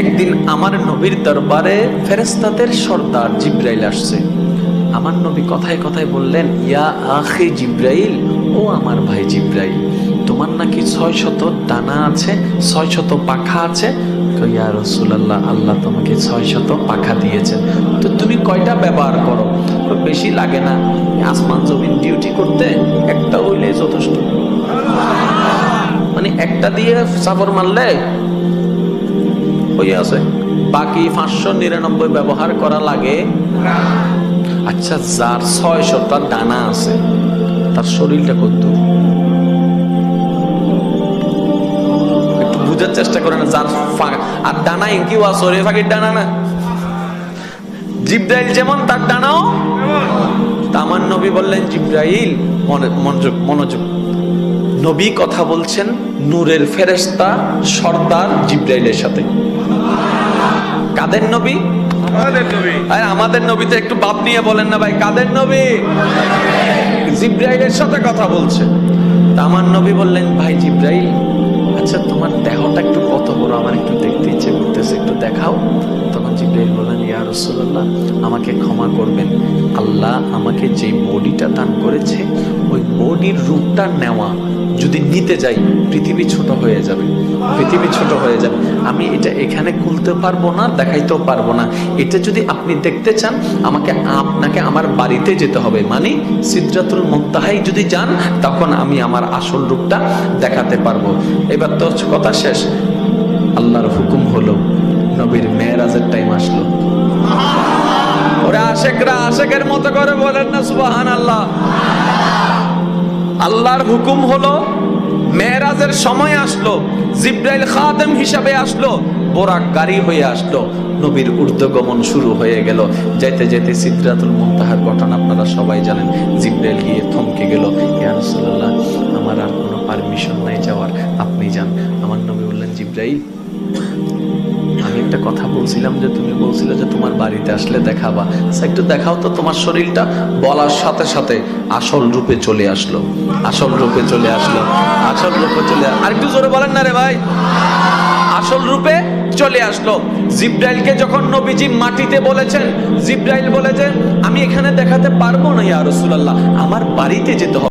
একদিন আমার নবীর দরবারে ফেরেস্তাদের সর্দার জিব্রাইল আসছে। আমার নবী কথায় কথায় বললেন, ইয়া আখে জিব্রাইল, ও আমার ভাই জিব্রাইল, তোমার নাকি ছয় শত ডানা আছে, ছয় শত পাখা আছে? তো, ইয়া রসুলাল্লাহ, আল্লাহ তোমাকে ছয় শত পাখা দিয়েছেন। তো তুমি কয়টা ব্যবহার করো? বেশি লাগে না, আসমান জমিন ডিউটি করতে একটা হইলে যথেষ্ট। মানে একটা দিয়ে চাপর মারলে হয়ে আছে। বাকি পাঁচশো নিরানব্বই ব্যবহার করা লাগে। আচ্ছা যার ছয়শটা ডানা আছে। তার শরীরটা কত? বুঝার চেষ্টা করেন, যার আর ডানা ইঙ্কিও সরে ফাঁকির ডানা না। জিব্রাইল যেমন, তার ডানাও। তা আমার নবী বললেন, জিব্রাইল, মনে- মনোযোগ মনোযোগ নবী কথা বলছেন নূরের ফেরেশতা সর্দার জিব্রাইলের সাথে। কাদের নবী? আমাদের নবী। আরে আমাদের নবীতে একটু বাপ নিয়ে বলেন না ভাই কাদের নবী? জিব্রাইলের সাথে কথা বলছে। তা আমার নবী বললেন ভাই জিব্রাইল আচ্ছা তোমার দেহটা একটু কত বড়? আমার একটু দেখতে ইচ্ছে করতেছে একটু দেখাও। তখন জিব্রাইল বললেন ইয়া রাসূলুল্লাহ আমাকে ক্ষমা করবেন আল্লাহ আমাকে যে বডিটা দান করেছে, ওই বডির রূপটা নেওয়া যদি নিতে যাই, পৃথিবী ছোট হয়ে যাবে, পৃথিবী ছোট হয়ে যাবে। আমি এটা এখানে খুলতে পারব না, দেখাইতেও পারব না। এটা যদি আপনি দেখতে চান, আমাকে আপনাকে আমার বাড়িতে যেতে হবে। মানে সিদ্ধাতুল মুক্তাহাই যদি যান, তখন আমি আমার আসল রূপটা দেখাতে পারব। এবার তো কথা শেষ। আল্লাহর হুকুম হলো, নবীর মেয়েরাজের টাইম আসলো। আশেকরা আশেকের মতো করে বলেন না সুবাহান আল্লাহ আল্লাহর হুকুম হলো, মেয়েরাজের সময় আসলো, জিব্রাইল খাদেম হিসাবে আসলো, বোরাক গাড়ি হয়ে আসলো, নবীর ঊর্ধ্বগমন শুরু হয়ে গেল। যেতে যেতে সিদ্রাতুল মুনতাহার ঘটনা আপনারা সবাই জানেন, জিব্রাইল গিয়ে থমকে গেল, ইয়া রাসূলুল্লাহ, আমার আর কোনো পারমিশন নাই যাওয়ার, আপনি যান। আমার নবী বললেন, জিব্রাইল একটা কথা বলছিলাম যে তুমি বলছিলে যে তোমার বাড়িতে আসলে দেখাবা। আচ্ছা, একটু দেখাও তো তোমার শরীরটা। বলার সাথে সাথে আসল রূপে চলে আসলো। আসল রূপে চলে আসলো। আসল রূপে চলে আর একটু জোরে বলেন না রে ভাই। আসল রূপে চলে আসলো। জিব্রাইলকে যখন নবীজি মাটিতে বলেছেন জিব্রাইল বলেছেন আমি এখানে দেখাতে পারব না ইয়া রাসূলুল্লাহ। আমার বাড়িতে যেতে হবে।